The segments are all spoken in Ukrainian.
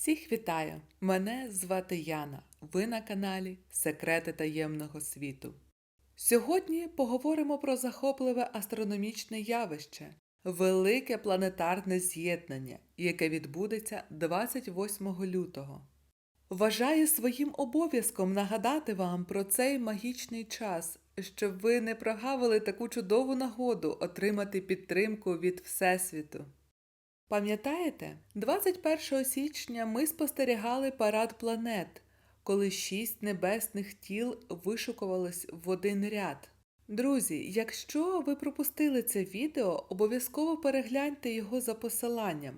Всіх вітаю! Мене звати Яна. Ви на каналі Секрети таємного світу. Сьогодні поговоримо про захопливе астрономічне явище велике планетарне з'єднання, яке відбудеться 28 лютого. Вважаю своїм обов'язком нагадати вам про цей магічний час, щоб ви не прогавили таку чудову нагоду отримати підтримку від Всесвіту. Пам'ятаєте, 21 січня ми спостерігали парад планет, коли шість небесних тіл вишукувались в один ряд. Друзі, якщо ви пропустили це відео, обов'язково перегляньте його за посиланням.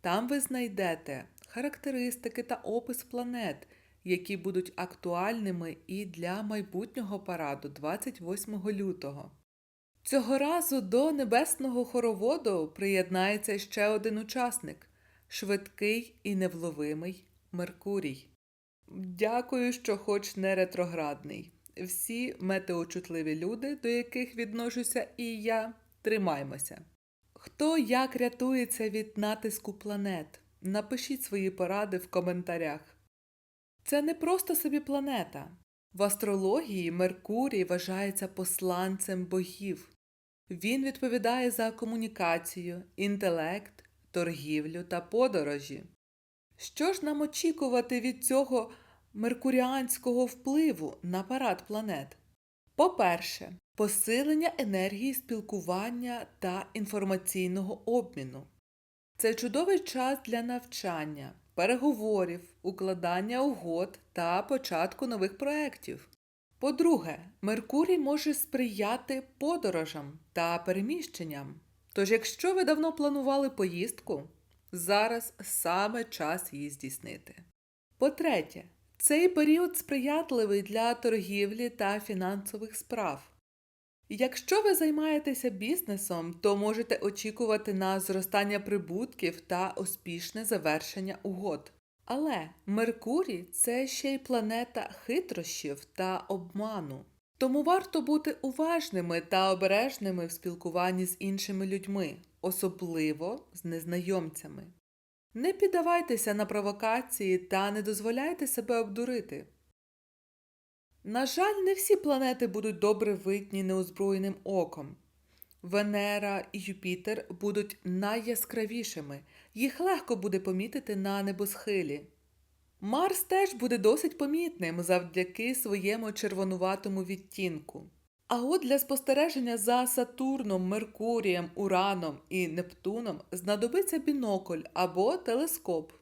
Там ви знайдете характеристики та опис планет, які будуть актуальними і для майбутнього параду 28 лютого. Цього разу до небесного хороводу приєднається ще один учасник швидкий і невловимий Меркурій. Дякую, що хоч не ретроградний. Всі метеочутливі люди, до яких відношуся і я, тримаймося. Хто як рятується від натиску планет? Напишіть свої поради в коментарях. Це не просто собі планета. В астрології Меркурій вважається посланцем богів. Він відповідає за комунікацію, інтелект, торгівлю та подорожі. Що ж нам очікувати від цього меркуріанського впливу на парад планет? По-перше, посилення енергії спілкування та інформаційного обміну. Це чудовий час для навчання, переговорів, укладання угод та початку нових проєктів. По-друге, Меркурій може сприяти подорожам та переміщенням. Тож, якщо ви давно планували поїздку, зараз саме час її здійснити. По-третє, цей період сприятливий для торгівлі та фінансових справ. Якщо ви займаєтеся бізнесом, то можете очікувати на зростання прибутків та успішне завершення угод. Але Меркурій це ще й планета хитрощів та обману. Тому варто бути уважними та обережними в спілкуванні з іншими людьми, особливо з незнайомцями. Не піддавайтеся на провокації та не дозволяйте себе обдурити. На жаль, не всі планети будуть добре видні неозброєним оком. Венера і Юпітер будуть найяскравішими, їх легко буде помітити на небосхилі. Марс теж буде досить помітним завдяки своєму червонуватому відтінку. А от для спостереження за Сатурном, Меркурієм, Ураном і Нептуном знадобиться бінокль або телескоп.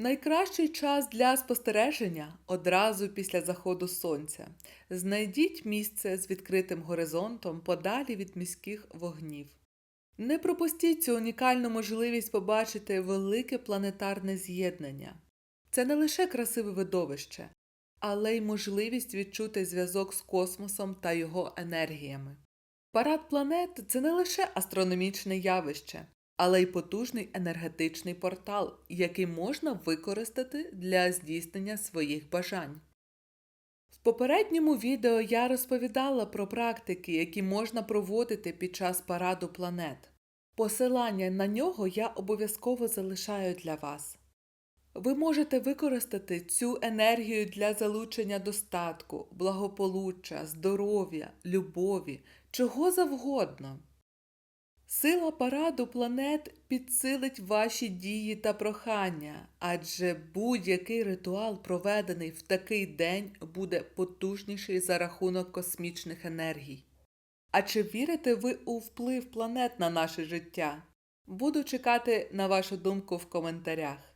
Найкращий час для спостереження одразу після заходу сонця. Знайдіть місце з відкритим горизонтом подалі від міських вогнів. Не пропустіть цю унікальну можливість побачити велике планетарне з'єднання. Це не лише красиве видовище, але й можливість відчути зв'язок з космосом та його енергіями. Парад планет це не лише астрономічне явище, але й потужний енергетичний портал, який можна використати для здійснення своїх бажань. В попередньому відео я розповідала про практики, які можна проводити під час параду планет. Посилання на нього я обов'язково залишаю для вас. Ви можете використати цю енергію для залучення достатку, благополуччя, здоров'я, любові, чого завгодно. Сила параду планет підсилить ваші дії та прохання, адже будь-який ритуал, проведений в такий день, буде потужніший за рахунок космічних енергій. А чи вірите ви у вплив планет на наше життя? Буду чекати на вашу думку в коментарях.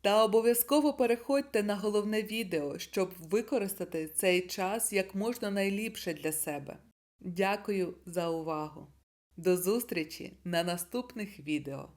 Та обов'язково переходьте на головне відео, щоб використати цей час як можна найліпше для себе. Дякую за увагу! До зустрічі на наступних відео!